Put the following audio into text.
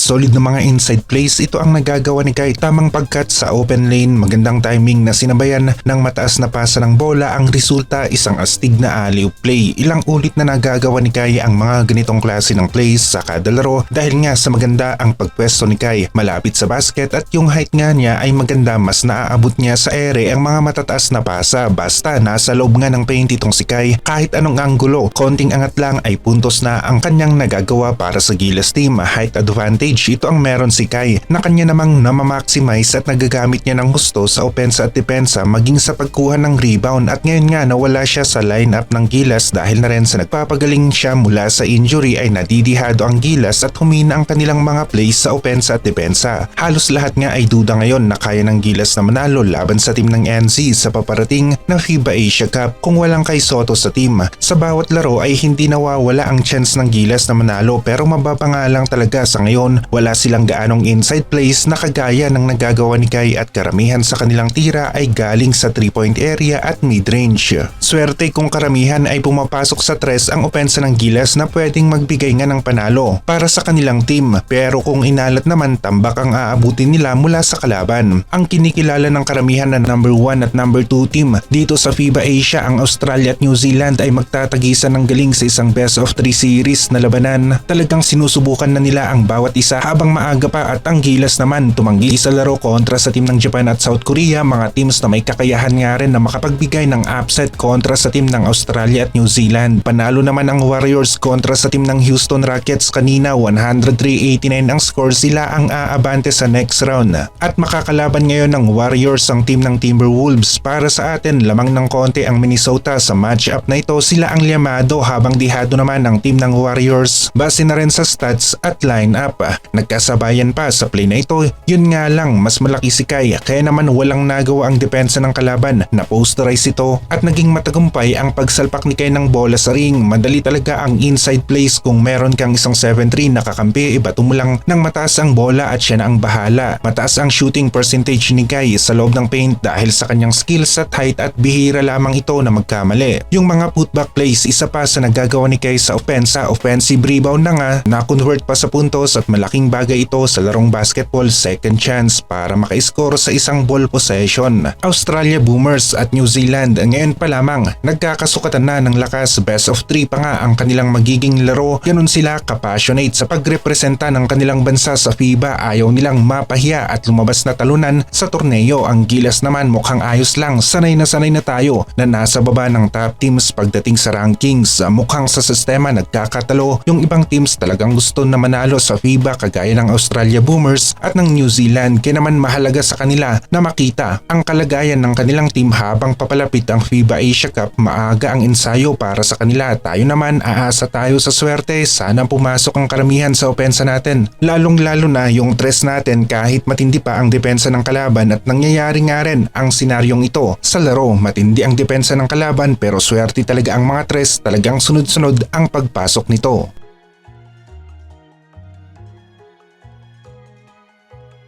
Solid na mga inside plays ito ang nagagawa ni Kai. Tamang pagkat sa open lane, magandang timing na sinabayan ng mataas na pasa ng bola. Ang resulta isang astig na alley play. Ilang ulit na nagagawa ni Kai ang mga ganitong klase ng plays sa kada laro dahil nga sa maganda ang pagpwesto ni Kai. Malapit sa basket at yung height nga niya ay maganda mas naaabot niya sa ere ang mga matataas na pasa. Basta nasa loob nga ng paint itong si Kai kahit anong anggulo. Konting angat lang ay puntos na ang kanyang nagagawa para sa Gilas team. Height advantage ito ang meron si Kai na kanya namang namamaximize at nagagamit niya ng gusto sa opensa at depensa maging sa pagkuha ng rebound at ngayon nga nawala siya sa lineup ng Gilas dahil na rin sa nagpapagaling siya mula sa injury ay nadidihado ang Gilas at humina ang kanilang mga plays sa opensa at depensa. Halos lahat nga ay duda ngayon na kaya ng Gilas na manalo laban sa team ng NC sa paparating ng FIBA Asia Cup kung walang kay Soto sa team. Sa bawat laro ay hindi nawawala ang chance ng Gilas na manalo pero mababa nga lang talaga sa ngayon wala silang gaanong inside plays na kagaya ng nagagawa ni Kai at karamihan sa kanilang tira ay galing sa 3-point area at mid-range. Swerte kung karamihan ay pumapasok sa tres ang opensa ng Gilas na pwedeng magbigay nga ng panalo para sa kanilang team pero kung inalat naman tambak ang aabutin nila mula sa kalaban. Ang kinikilala ng karamihan na number 1 at number 2 team dito sa FIBA Asia ang Australia at New Zealand ay magtatagisan ng galing sa isang best of 3 series na labanan. Talagang sinusubukan na nila ang bawat isa habang maaga pa at ang Gilas naman tumanggi sa laro kontra sa team ng Japan at South Korea mga teams na may kakayahan nga rin na makapagbigay ng upset kontra sa team ng Australia at New Zealand. Panalo naman ang Warriors kontra sa team ng Houston Rockets kanina 103-89 ang score sila ang aabante sa next round. At makakalaban ngayon ng Warriors ang team ng Timberwolves. Para sa atin lamang ng konti ang Minnesota sa matchup na ito sila ang liamado habang dihado naman ang team ng Warriors. Base na rin sa stats at lineup. Nagkasabayan pa sa play na ito. Yun nga lang mas malaki si Kai kaya naman walang nagawa ang depensa ng kalaban na posterize ito at naging matagumpay ang pagsalpak ni Kai ng bola sa ring. Madali talaga ang inside plays kung meron kang isang 7-3 na kakampi ibato mo lang ng mataas ang bola at siya na ang bahala. Mataas ang shooting percentage ni Kai sa loob ng paint dahil sa kanyang skills at height at bihira lamang ito na magkamali. Yung mga putback plays isa pa sa nagagawa ni Kai sa opensa, offensive rebound na nga, na-convert pa sa puntos at malaking bagay ito sa larong basketball second chance para maka-score sa isang ball possession. Australia Boomers at New Zealand ngayon pa lamang nagkakasukatan na ng lakas. Best of 3 pa nga ang kanilang magiging laro. Ganun sila kapassionate sa pagrepresenta ng kanilang bansa sa FIBA ayaw nilang mapahiya at lumabas na talunan sa torneo. Ang gilas naman mukhang ayos lang. Sanay na sanay na tayo na nasa baba ng top teams pagdating sa rankings. Mukhang sa sistema nagkakatalo. Yung ibang teams talagang gusto na manalo sa FIBA kagaya ng Australia Boomers at ng New Zealand. Kaya naman mahalaga sa kanila na makita ang kalagayan ng kanilang team habang papalapit ang FIBA Asia Cup. Maaga ang ensayo para sa kanila. Tayo naman aasa tayo sa swerte. Sana pumasok ang karamihan sa opensa natin. Lalong lalo na yung tres natin kahit matindi pa ang depensa ng kalaban. At nangyayari nga rin ang senaryong ito. Sa laro matindi ang depensa ng kalaban pero swerte talaga ang mga tres. Talagang sunod-sunod ang pagpasok nito